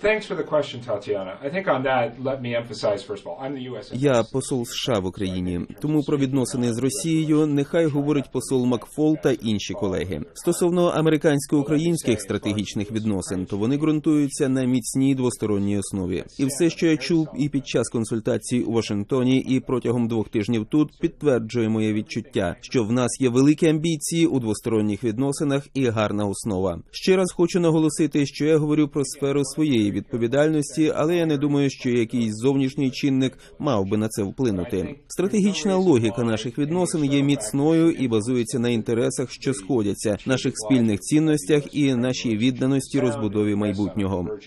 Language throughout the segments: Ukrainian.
Thanks for the question, Tatiana. I think on that, let me emphasize first of all, I'm the U.S. Я посол США в Україні, тому про відносини з Росією нехай говорить посол Макфол та інші колеги. Стосовно американсько-українських стратегічних відносин, то вони ґрунтуються на міцній двосторонній основі. І все, що я чув, і під час консультацій у Вашингтоні, і протягом двох тижнів тут підтверджує моє відчуття, що в нас є великі амбіції у двосторонніх відносинах і гарна основа. Ще раз хочу наголосити, що я говорю про сферу своєї відповідальності, але я не думаю, що якийсь зовнішній чинник мав би на це вплинути. Стратегічна логіка наших відносин є міцною і базується на інтересах, що сходяться, наших спільних цінностях і нашій відданості розбудові майбутнього.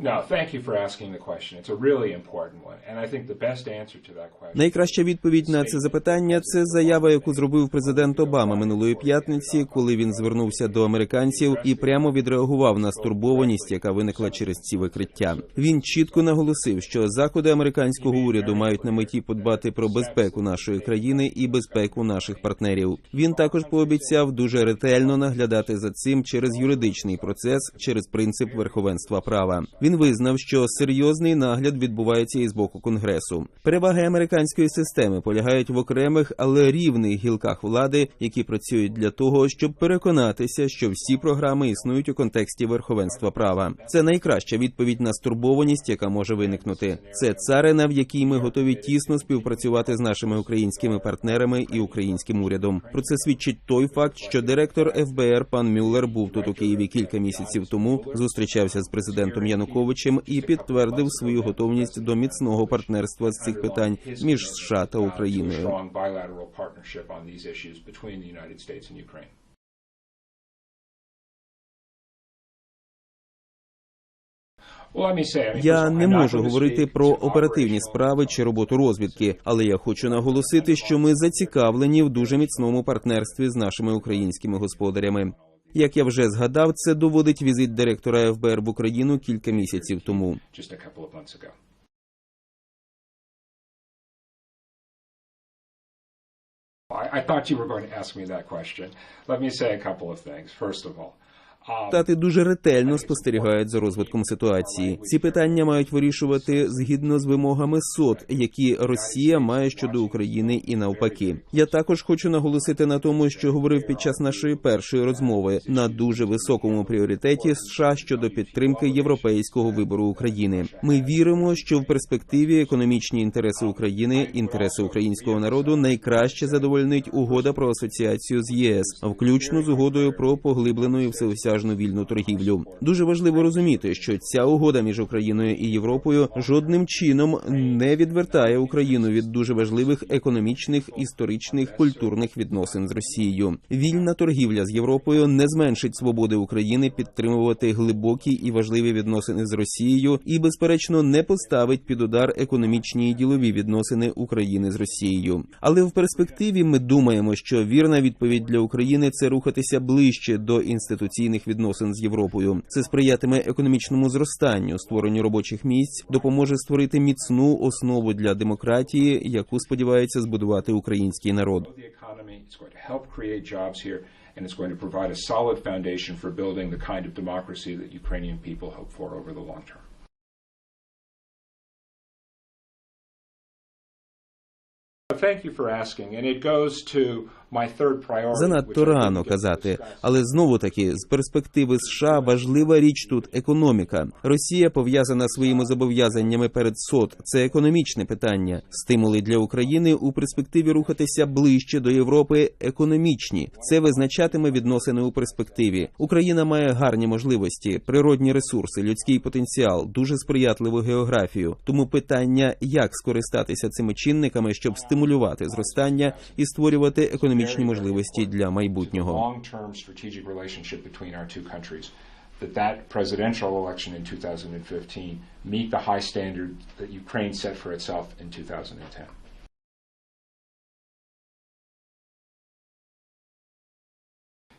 No, thank you for asking the question. It's a really important one, and I think the best answer to that question. Найкраща відповідь на це запитання це заява, яку зробив президент Обама минулої п'ятниці, коли він звернувся до американців і прямо відреагував на стурбованість, яка виникла через ці викриття. Він чітко наголосив, що заходи американського уряду мають на меті подбати про безпеку нашої країни і безпеку наших партнерів. Він також пообіцяв дуже ретельно наглядати за цим через юридичний процес, через принцип верховенства права. Він визнав, що серйозний нагляд відбувається і з боку конгресу. Переваги американської системи полягають в окремих, але рівних гілках влади, які працюють для того, щоб переконатися, що всі програми існують у контексті верховенства права. Це найкраща відповідь на стурбованість, яка може виникнути. Це царина, в якій ми готові тісно співпрацювати з нашими українськими партнерами і українським урядом. Про це свідчить той факт, що директор ФБР пан Мюллер був тут у Києві кілька місяців тому, зустрічався з президентом Януковичем і підтвердив свою готовність до міцного партнерства з цих питань між США та Україною. Я не можу говорити про оперативні справи чи роботу розвідки, але я хочу наголосити, що ми зацікавлені в дуже міцному партнерстві з нашими українськими господарями. Як я вже згадав, це доводить візит директора ФБР в Україну кілька місяців тому. I, thought you were going to ask me that question. Let me say a couple of things. First of all, um, Штати дуже ретельно спостерігають за розвитком ситуації. Ці питання мають вирішувати згідно з вимогами СОТ, які Росія має щодо України і навпаки. Я також хочу наголосити на тому, що говорив під час нашої першої розмови на дуже високому пріоритеті США щодо підтримки європейського вибору України. Ми віримо, що в перспективі економічні інтереси України, інтереси українського народу найкраще задовольнить угода про асоціацію з ЄС, включно з угодою про поглиблену і всеосяжну вільну торгівлю. Дуже важливо розуміти, що ця угода між Україною і Європою жодним чином не відвертає Україну від дуже важливих економічних, історичних, культурних відносин з Росією. Вільна торгівля з Європою не зменшить свободи України підтримувати глибокі і важливі відносини з Росією і, безперечно, не поставить під удар економічні і ділові відносини України з Росією. Але в перспективі ми думаємо, що вірна відповідь для України це рухатися ближче до інституційних відносин з Європою. Це сприятиме економічному зростанню, створенню робочих місць, допоможе створити міцну основу для демократії, яку сподівається збудувати український народ. and it's going to provide a solid foundation for building the kind of democracy that Ukrainian people hope for over the long term. Thank you for asking, and it goes to Занадто рано казати, але знову таки з перспективи США важлива річ тут економіка. Росія пов'язана своїми зобов'язаннями перед СОТ. Це економічне питання. Стимули для України у перспективі рухатися ближче до Європи економічні. Це визначатиме відносини у перспективі. Україна має гарні можливості, природні ресурси, людський потенціал, дуже сприятливу географію. Тому питання, як скористатися цими чинниками, щоб стимулювати зростання і створювати економічні можливості для майбутнього. long-term strategic relationship between our two countries, that that presidential election in 2015 meet the high standard that Ukraine set for itself in 2010.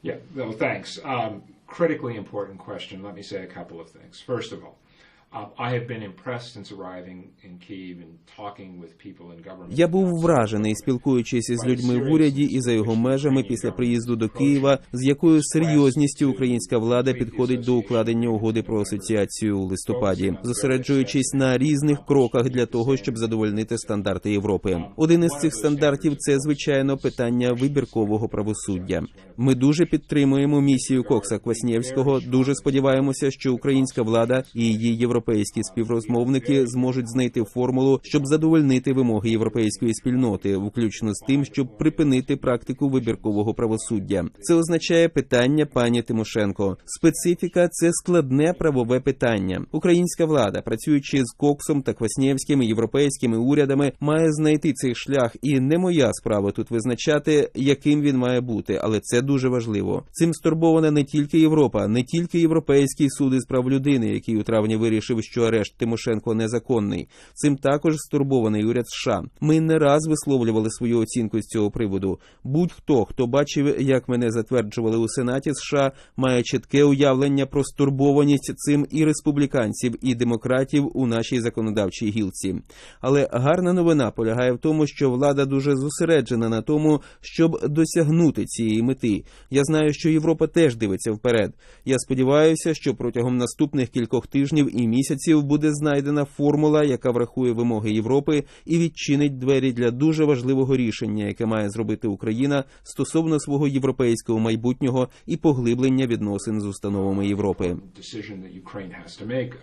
Yeah, no, thanks. Um, critically important question. Let me say a couple of things. First of all, Um, I have been impressed since arriving in Kyiv and talking with people in government. Я був вражений, спілкуючись із людьми в уряді і за його межами після приїзду до Києва, з якою серйозністю українська влада підходить до укладення угоди про асоціацію у листопаді, зосереджуючись на різних кроках для того, щоб задовольнити стандарти Європи. Один із цих стандартів це звичайно питання вибіркового правосуддя. Ми дуже підтримуємо місію Кокса Кваснєвського. Дуже сподіваємося, що українська влада і її європейські співрозмовники зможуть знайти формулу, щоб задовольнити вимоги європейської спільноти, включно з тим, щоб припинити практику вибіркового правосуддя. Це означає питання пані Тимошенко. Специфіка це складне правове питання. Українська влада, працюючи з Коксом та Кваснєвськими європейськими урядами, має знайти цей шлях, і не моя справа тут визначати, яким він має бути, але це дуже важливо. Цим стурбована не тільки Європа, не тільки Європейський суд із прав людини, який у травні вирішив, що арешт Тимошенко незаконний. Цим також стурбований уряд США. Ми не раз висловлювали свою оцінку з цього приводу. Будь-хто, хто бачив, як мене затверджували у Сенаті США, має чітке уявлення про стурбованість цим і республіканців, і демократів у нашій законодавчій гілці. Але гарна новина полягає в тому, що влада дуже зосереджена на тому, щоб досягнути цієї мети. Я знаю, що Європа теж дивиться вперед. Я сподіваюся, що протягом наступних кількох тижнів і місяців буде знайдена формула, яка врахує вимоги Європи і відчинить двері для дуже важливого рішення, яке має зробити Україна стосовно свого європейського майбутнього і поглиблення відносин з установами Європи.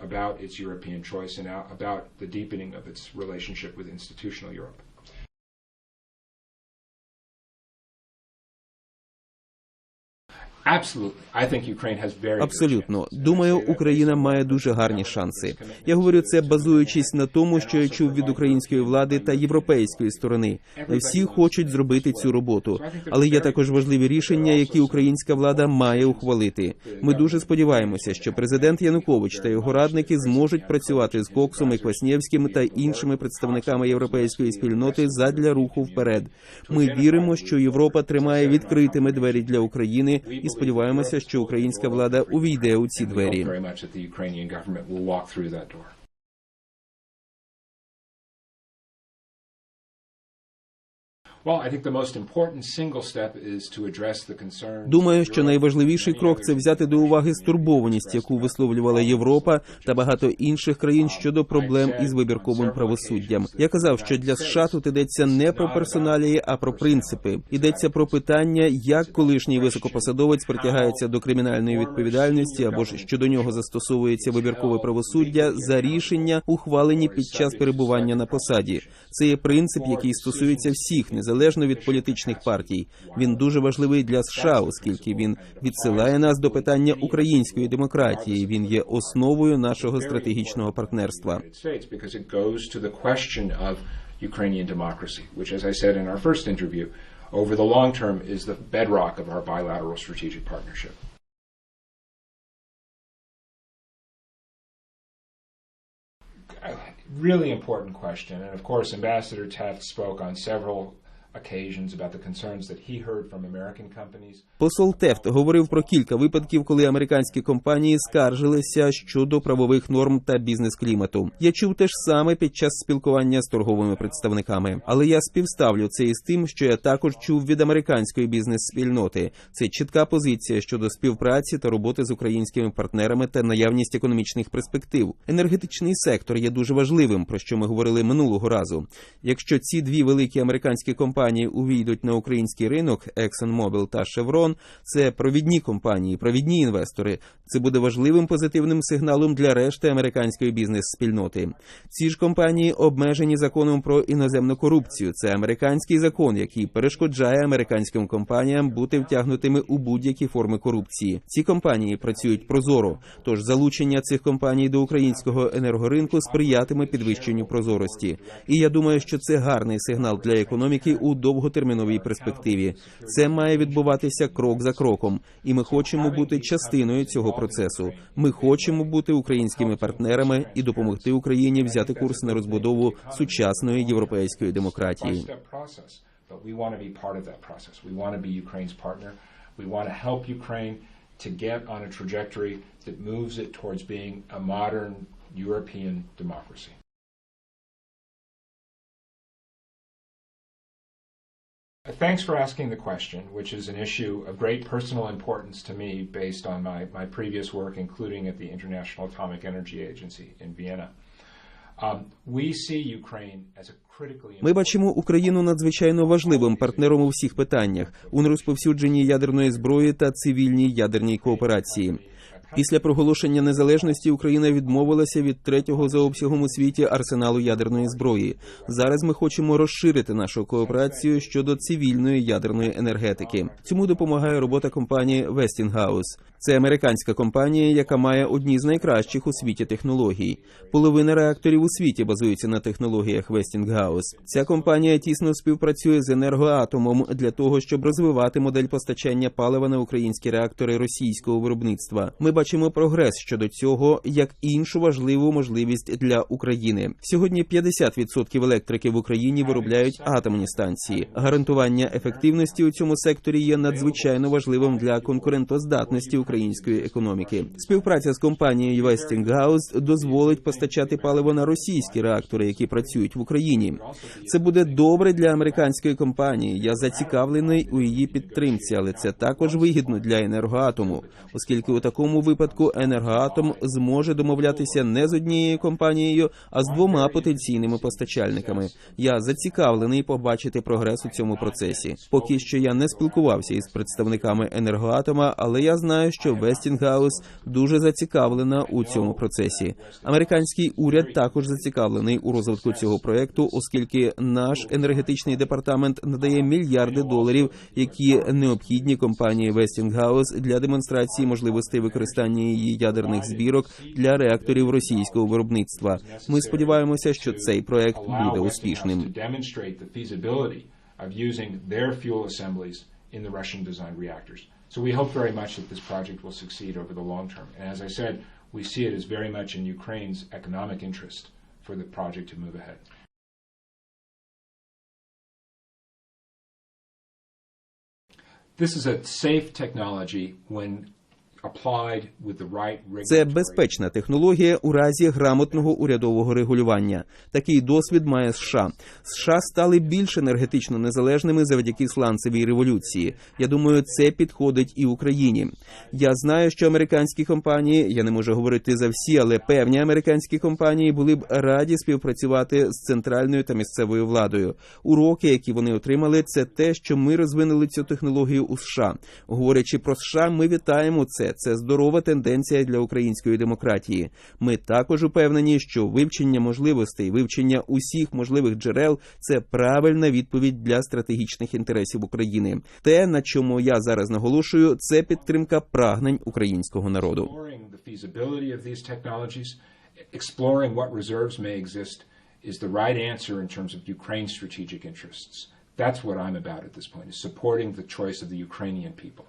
About its European choice and about the deepening of its. Абсолютно думаю, Україна має дуже гарні шанси. Я говорю це базуючись на тому, що я чув від української влади та європейської сторони. Не всі хочуть зробити цю роботу, але є також важливі рішення, які українська влада має ухвалити. Ми дуже сподіваємося, що президент Янукович та його радники зможуть працювати з Коксом і Кваснєвським та іншими представниками європейської спільноти задля руху вперед. Ми віримо, що Європа тримає відкритими двері для України і сподіваємося, що українська влада увійде у ці двері. Думаю, що найважливіший крок це взяти до уваги стурбованість, яку висловлювала Європа та багато інших країн щодо проблем із вибірковим правосуддям. Я казав, що для США тут йдеться не про персоналії, а про принципи. Йдеться про питання, як колишній високопосадовець притягається до кримінальної відповідальності або ж що до нього застосовується вибіркове правосуддя за рішення, ухвалені під час перебування на посаді. Це є принцип, який стосується всіх, незалежно від політичних партій. Він дуже важливий для США, оскільки він відсилає нас до питання української демократії. Він є основою нашого стратегічного партнерства. Over the long term is the bedrock of our bilateral strategic partnership. Really important question, and of course, Ambassador Taft spoke on several Посол Тефт говорив про кілька випадків, коли американські компанії скаржилися щодо правових норм та бізнес-клімату. Я чув те ж саме під час спілкування з торговими представниками, але я співставлю це із тим, що я також чув від американської бізнес-спільноти. Це чітка позиція щодо співпраці та роботи з українськими партнерами та наявність економічних перспектив. Енергетичний сектор є дуже важливим, про що ми говорили минулого разу. Якщо ці дві великі американські компанії увійдуть на український ринок ExxonMobil та Chevron, це провідні компанії, провідні інвестори. Це буде важливим позитивним сигналом для решти американської бізнес-спільноти. Ці ж компанії обмежені законом про іноземну корупцію. Це американський закон, який перешкоджає американським компаніям бути втягнутими у будь-які форми корупції. Ці компанії працюють прозоро. Тож залучення цих компаній до українського енергоринку сприятиме підвищенню прозорості. І я думаю, що це гарний сигнал для економіки у довготерміновій перспективі. Це має відбуватися крок за кроком, і ми хочемо бути частиною цього процесу. Ми хочемо бути українськими партнерами і допомогти Україні взяти курс на розбудову сучасної європейської демократії. To get on a trajectory that moves it towards being a modern European democracy. Thanks for asking the question, which is an issue of great personal importance to me based on my, my previous work, including at the International Atomic Energy Agency in Vienna. Um, Ми бачимо Україну надзвичайно важливим партнером у всіх питаннях у нерозповсюдженні ядерної зброї та цивільній ядерній кооперації. Після проголошення незалежності Україна відмовилася від третього за обсягом у світі арсеналу ядерної зброї. Зараз ми хочемо розширити нашу кооперацію щодо цивільної ядерної енергетики. Цьому допомагає робота компанії Westinghouse. Це американська компанія, яка має одні з найкращих у світі технологій. Половина реакторів у світі базується на технологіях Westinghouse. Ця компанія тісно співпрацює з енергоатомом для того, щоб розвивати модель постачання палива на українські реактори російського виробництва. Ми бачимо прогрес щодо цього як іншу важливу можливість для України. Сьогодні 50% електрики в Україні виробляють атомні станції. Гарантування ефективності у цьому секторі є надзвичайно важливим для конкурентоздатності української економіки. Співпраця з компанією Westinghouse дозволить постачати паливо на російські реактори, які працюють в Україні. Це буде добре для американської компанії. Я зацікавлений у її підтримці, але це також вигідно для енергоатому, оскільки у такому випадку енергоатом зможе домовлятися не з однією компанією, а з двома потенційними постачальниками. Я зацікавлений побачити прогрес у цьому процесі. Поки що я не спілкувався із представниками енергоатома, але я знаю, що Westinghouse дуже зацікавлена у цьому процесі. Американський уряд також зацікавлений у розвитку цього проекту, оскільки наш енергетичний департамент надає мільярди доларів, які необхідні компанії Westinghouse для демонстрації можливостей використання її ядерних збірок для реакторів російського виробництва. Ми сподіваємося, що цей проект буде успішним. of using their fuel assemblies in the Russian-designed reactors. So we hope very much that this project will succeed over the long term. And as I said, we see it as very much in Ukraine's economic interest for the project to move ahead. This is a safe technology when Це безпечна технологія у разі грамотного урядового регулювання. Такий досвід має США. США стали більш енергетично незалежними завдяки сланцевій революції. Я думаю, це підходить і Україні. Я знаю, що американські компанії, я не можу говорити за всі, але певні американські компанії були б раді співпрацювати з центральною та місцевою владою. Уроки, які вони отримали, це те, що ми розвинули цю технологію у США. Говорячи про США, ми вітаємо це. Це здорова тенденція для української демократії. Ми також упевнені, що вивчення можливостей, вивчення усіх можливих джерел це правильна відповідь для стратегічних інтересів України. Те, на чому я зараз наголошую, це підтримка прагнень українського народу. exploring what reserves may exist, is the right answer in terms of Ukraine's strategic interests. That's what I'm about at this point, is supporting the choice of the Ukrainian people.